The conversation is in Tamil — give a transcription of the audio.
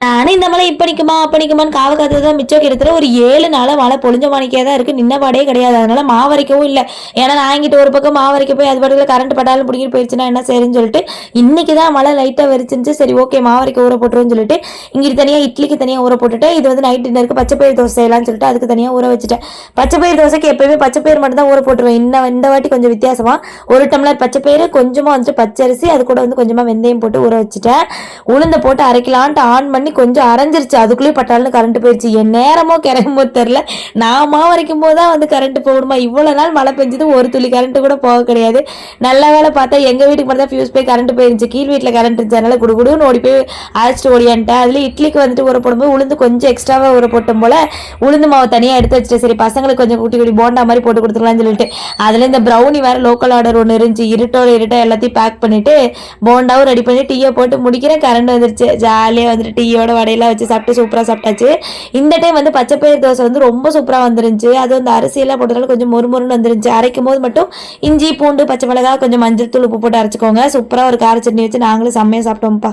ta நானும் இந்த மழை இப்படிக்குமா அப்படிக்குமான்னு காவு காவ காத்து தான் மிச்சம் கிட்டத்தட்ட ஒரு ஏழு நாளா மழை பொழிஞ்ச மாணிக்கே தான் இருக்கு. நின்ன பாடே கிடையாது. அதனால மாவரைக்கவும் இல்லை. ஏன்னா நான் இங்கிட்ட ஒரு பக்கம் மாவரைக்க போய் அது பாட்டுல கரண்ட் பட்டாலும் பிடிக்கிட்டு போயிடுச்சுன்னா என்ன சரின்னு சொல்லிட்டு இன்னைக்கு தான் மழை லைட்டா வெறிச்சிருந்துச்சு. சரி ஓகே மாவரைக்க ஊற போட்டுருன்னு சொல்லிட்டு இங்கிட்டு தனியா இட்லிக்கு தனியா ஊற போட்டுட்டு இது வந்து நைட் டின்னருக்கு பச்சை பயிர் தோசை செய்யலாம்னு சொல்லிட்டு அதுக்கு தனியா ஊற வச்சுட்டேன். பச்சை பயிர் தோசைக்கு எப்பயுமே பச்சை பயிர் மட்டும் தான் ஊற போட்டுருவேன். இன்னும் இந்த வாட்டி கொஞ்சம் வித்தியாசமா ஒரு டம்ளர் பச்சை பயிறு கொஞ்சமா வந்துட்டு பச்சரிசி அது கூட வந்து கொஞ்சமா வெந்தயம் போட்டு ஊற வச்சுட்டேன். உளுந்த போட்டு அரைக்கலான்ட்டு ஆன் பண்ணி கொஞ்சம் அரைஞ்சிருச்சு. அதுக்குள்ளேயே பட்டாலும் கரண்ட் போயிடுச்சு என் நேரமோ கிரகமோ தெரில நான் மாவு வரைக்கும் போது தான் வந்து கரண்ட் போகணுமா இவ்வளோ நாள் மழை பெஞ்சது. ஒரு துளி கரண்ட்டு கூட போக கிடையாது. நல்ல வேலை பார்த்தா எங்கள் வீட்டுக்கு மட்டும் தான் ஃபியூஸ் போய் கரண்ட் போயிருந்துச்சு. கீழ் வீட்டில் கரண்ட் இருந்ததுனால குடுகுடுன்னு ஓடி போய் அழைச்சிட்டு ஓடியான்ட்டேன் அதில் இட்லிக்கு வந்துட்டு ஊற போடும்போது உளுந்து கொஞ்சம் எக்ஸ்ட்ராவாக ஊற போட்டோம் போல. உளுந்து மாவு தனியாக எடுத்து வச்சுட்டு சரி பசங்களுக்கு கொஞ்சம் குட்டி குட்டி போண்டா மாதிரி போட்டு கொடுத்துக்கலாம்னு சொல்லிட்டு. அதில் இந்த ப்ரௌனி வேறு லோக்கல் ஆர்டர் ஒன்று இருந்துச்சு. இருட்டோட இருட்டோ எல்லாத்தையும் பேக் பண்ணிவிட்டு போண்டாவும் ரெடி பண்ணி டீயை போட்டு முடிக்கிறேன். கரண்ட் வந்துருச்சு. ஜாலியாக வந்துட்டு டீயோட வடையெல்லாம் வச்சு சாப்பிட்டு சூப்பராக சாப்பிட்டாச்சு. இந்த டைம் வந்து பச்சை பயிர் தோசை வந்து ரொம்ப சூப்பராக வந்துருந்துச்சு. அது வந்து அரிசியெல்லாம் போட்டதால கொஞ்சம் மொறுமொறுன்னு வந்துருந்துச்சு. அரைக்கும் போது மட்டும் இஞ்சி பூண்டு பச்சை மிளகா கொஞ்சம் மஞ்சள் தூள் உப்பு போட்டு அரைச்சிக்கோங்க. சூப்பராக ஒரு கார சட்னி வச்சு நாங்களும் செம்மையாக சாப்பிட்டோம்ப்பா.